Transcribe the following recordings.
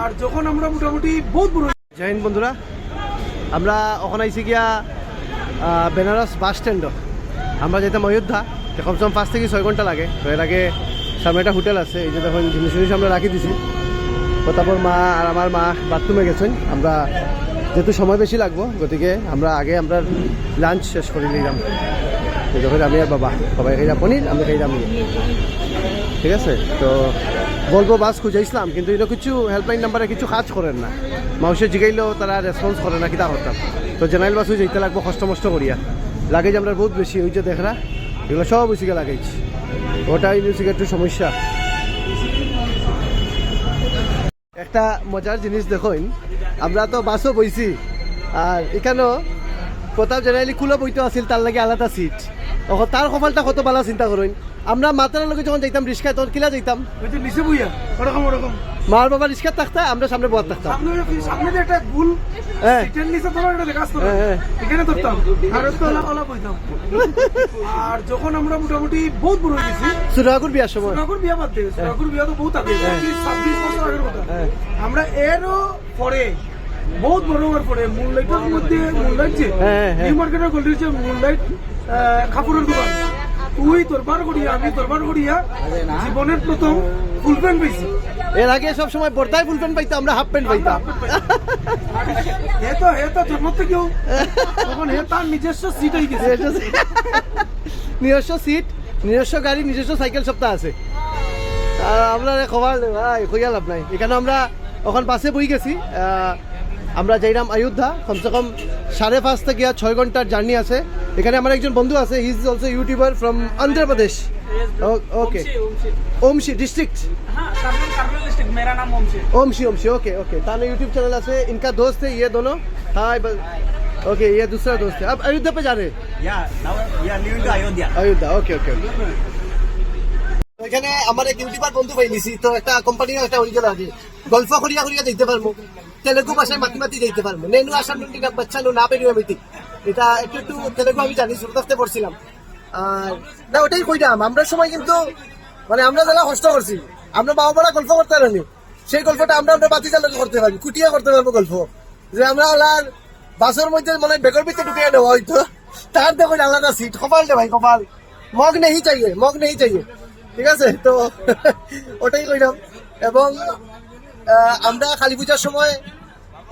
আর যখন আমরা মোটামুটি বহুত বড় জয় হিন্দ বন্ধুরা, আমরা ওখানে আইসি গিয়া বেনারস বাস স্ট্যান্ড আমরা যেতাম অযোধ্যা তো কমসে কম পাঁচ থেকে ছয় ঘণ্টা লাগে। তো এর আগে সামনে একটা হোটেল আছে, এই যে দেখুন জিনিস জিনিস আমরা রাখি দিছি। তো তারপর মা আর আমার মা বাথরুমে গেছেন। আমরা যেহেতু সময় বেশি লাগবো, গতিকে আমরা আগে আমরা লাঞ্চ শেষ করে নিলাম। যখন আমি আর বাবা সবাই খাইলাম পনির আমি খাইলাম। ঠিক আছে? তো বলব বাস খুঁজাইছিলাম কিন্তু এটা কিছু হেল্পলাইন নাম্বারে কিছু কাজ করেন না। মানুষের জিগাইলেও তারা রেসপন্স করে না কিতা করতাম তো জেনারেল বাসও যেতে লাগবো, কষ্ট মষ্ট করিয়া। লাগেজ আমরা বহুত বেশি, ওই যে দেখরা, এগুলো সব বেশিকে লাগেজ। ওটাই বেশিকে একটু সমস্যা। একটা মজার জিনিস দেখুন, আমরা তো বাসও বইছি, আর এখানেও কোথাও জেনারেলি কুলো বইতে আছিল, তার লাগে আলাদা সিট তার কপালটা কত ভালো চিন্তা করুন আমরা মাতার লগে যখন যাইতাম রিক্সায় তখন কিলা যাইতাম? নিচে বইয়া ওরকম ওরকম। মার বাবা রিক্সা থাকতা আমরা সামনে বহাত থাকতাম সামনে সামনে যে একটা গুল হ্যাঁ। নিচে তোমার একটা দেখা আসতো। এখানে ধরতাম আর তো ওলা ওলা বইতাম আর যখন আমরা মোটামুটি বহুত বড় হয়ে গেছি সুরাগুর বিয়ার সময়। সুরাগুর বিয়া বাদ দিয়ে সুরাগুর বিয়া তো বহুত আগে পঁচিশ ছাব্বিশ বছর আগের কথা। আমরা এরও পরে বহুত বড় হওয়ার পরে মুনলাইটের মধ্যে মুনলাইট যে। নিউ মার্কেটের গলির যে মুনলাইট কাপড়ের দোকান। তুই তোরবার করিয়া আমি তোরবার করিয়া জীবনের প্রথম ফুল প্যান্ট পেয়েছি এর আগে সব সময় বর্তায় ফুল প্যান্ট পাইতাম আমরা হাফ প্যান্ট পাইতাম। এ তো হে তো জন্ম থেকেও। তখন হে তার নিজস্ব সিট হয়ে গেছে। নিজস্ব সিট নিজস্ব গাড়ি নিজস্ব সাইকেল সপ্তাহ আছে। আর আমরা খবর ভাই কইয়া লাভ নাই। এখানে আমরা ওখান পাশে বই গেছি। আহ, আমরা যাইলাম অযোধ্যা কমসে কম সাড়ে পাঁচ থেকে আর ছয় ঘন্টার জার্নি আছে এখানে আমার একজন বন্ধু আছে he is also YouTuber from Andhra Pradesh okay Omshi district हाँ कार्बन कार्बन डिस्ट्रिक्ट मेरा नाम ओमशी है। ओमशी ओमशी ओके ओके ताने यूट्यूब चैनल আছে इनका दोस्त है ये दोनों हाय ओके ये दूसरा दोस्त है अब अयोध्या पे जा रहे हैं Yeah, now we are leaving to Ayodhya. Ayodhya ওকে ওকে এখানে আমার এক ইউটিউবার বন্ধু পাইলিছি তো একটা কোম্পানির একটা অরিজিনাল আছে গল্প করিয়া করিয়া দিতে পারবো তেলেগু ভাষায় মাতি মাতি দিতে পারব। নেনু আসাম নুন্টি না বাচ্চা নো পেরিও মিটি এটা একটু একটু তেলেগু আমি জানি শুরু থাকতে পড়ছিলাম। আর না, ওটাই কইলাম আমরা সময় কিন্তু মানে আমরা যারা কষ্ট করছি, আমরা বাবা বড়া গল্প করতে পারি সেই গল্পটা আমরা আমরা বাতি চালকে করতে পারি, কুটিয়া করতে পারব গল্প। যে আমরা ওলার বাসের মধ্যে মানে বেগর ভিতরে ঢুকিয়ে নেওয়া হয়তো। তার দেখুন আলাদা সিট কপাল দে ভাই, কপাল। মগ নেই চাইয়ে, মগ নেই চাইয়ে। ঠিক আছে? তো, ওটাই কইলাম এবং আমরা কালী পূজার সময়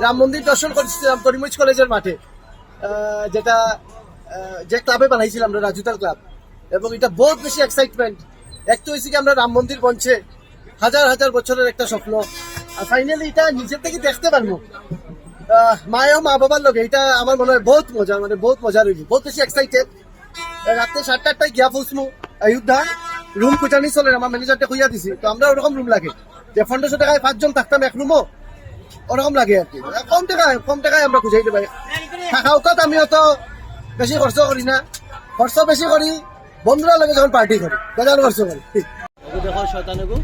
রাম মন্দির দর্শন করেছিলাম করিমগঞ্জ কলেজের মাঠে যেটা যে ক্লাবে বানাইছিলাম আমরা রাজুতার ক্লাব এবং এটা বহুত বেশি এক্সাইটমেন্ট এক তো হয়েছে কি আমরা রাম মন্দির বনছে হাজার হাজার বছরের একটা স্বপ্ন। আর ফাইনালি এটা নিজের থেকে দেখতে পারব। মায়েও মা বাবার লোক এটা আমার মনে হয় বহুত মজা মানে বহুত মজা রয়েছে বহুত বেশি এক্সাইটেড রাত্রে সাতটা আটটায় গিয়া পৌঁছমু অযোধ্যা রুম খুঁজানি চলে, আমার ম্যানেজারটা খুঁজা দিছি, তো আমরা ওরকম রুম লাগে। যে পনেরোশো টাকায় পাঁচজন থাকতাম এক রুমও ওরকম লাগে আর কি। কম টাকায় কম টাকায় আমরা খুঁজাই দেবো থাকা উকাত আমি অত বেশি খরচ করি না। খরচ বেশি করি বন্ধুরা লাগে যখন পার্টি করি বেজার খরচ করি। দেখো শয়তানগু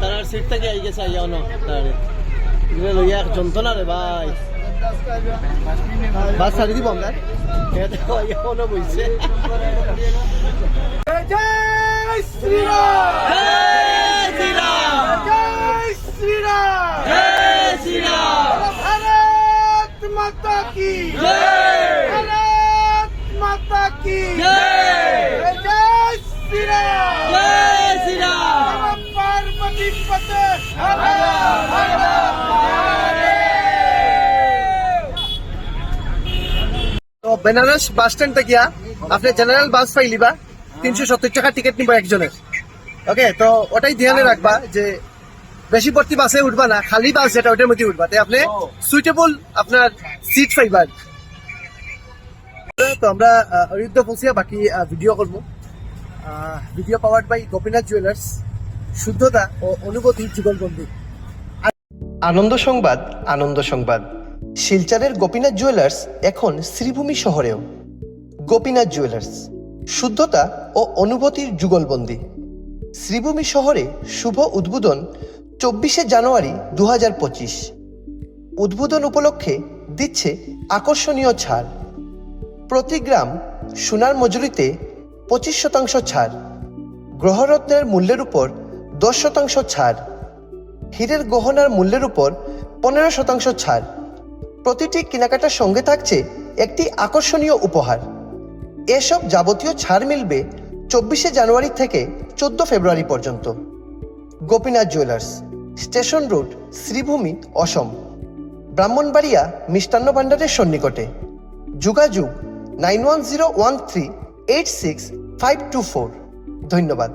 তার সিট থেকে আই গেছে আইয়া ন তারে লইয়া যন্ত্রণা রে ভাই। বাস ছাড়ি দিব আমরা দেখো আইয়া ন বইছে জয় শ্রীরাম জয় শ্রীরাম জয় শ্রীরাম ভারত মাতা কি ভারত মাতা কি জয় শ্রীরাম জয় শ্রীরাম পার্বতী পতে হর হর তো বেনারস বাস স্ট্যান্ড থেকে আপনি জেনারেল বাস পাইলিবা তিনশো সত্তর টাকা টিকিট নিবা একজনের। ওকে তো ওটাই ধ্যানে রাখবা যে বেশি ভর্তি বাসে উঠবা না, খালি বাস যেটা, ওটার মধ্যে উঠবা। তাই আপনি সুইটেবল আপনার সিট পাইবা। তো আমরা অযোধ্যা পৌঁছিয়া বাকি ভিডিও করব। Video powered by Gopinath jewellers শুদ্ধতা ও অনুভূতি যুগলবন্দি। আনন্দ সংবাদ আনন্দ সংবাদ। শিলচরের গোপীনাথ জুয়েলার্স এখন শ্রীভূমি শহরেও। গোপীনাথ জুয়েলার্স শুদ্ধতা ও অনুভূতির যুগলবন্দি। শ্রীভূমি শহরে শুভ উদ্বোধন চব্বিশে জানুয়ারি দু হাজার পঁচিশ। উদ্বোধন উপলক্ষে দিচ্ছে আকর্ষণীয় ছাড়। প্রতি গ্রাম সোনার মজুরিতে পঁচিশ শতাংশ ছাড়। গ্রহরত্নের মূল্যের উপর দশ শতাংশ ছাড়। হীরের গহনার মূল্যের উপর পনেরো শতাংশ ছাড়। প্রতিটি কেনাকাটার সঙ্গে থাকছে একটি আকর্ষণীয় উপহার। এসব যাবতীয় ছাড় মিলবে চব্বিশে জানুয়ারি থেকে চোদ্দ ফেব্রুয়ারি পর্যন্ত। Gopinath jewellers, station road, Sribhumi, Assam. Brahmanbaria মিষ্টান্ন ভাণ্ডারের সন্নিকটে। যোগাযোগ nine one zero one three eight six five two four. ধন্যবাদ।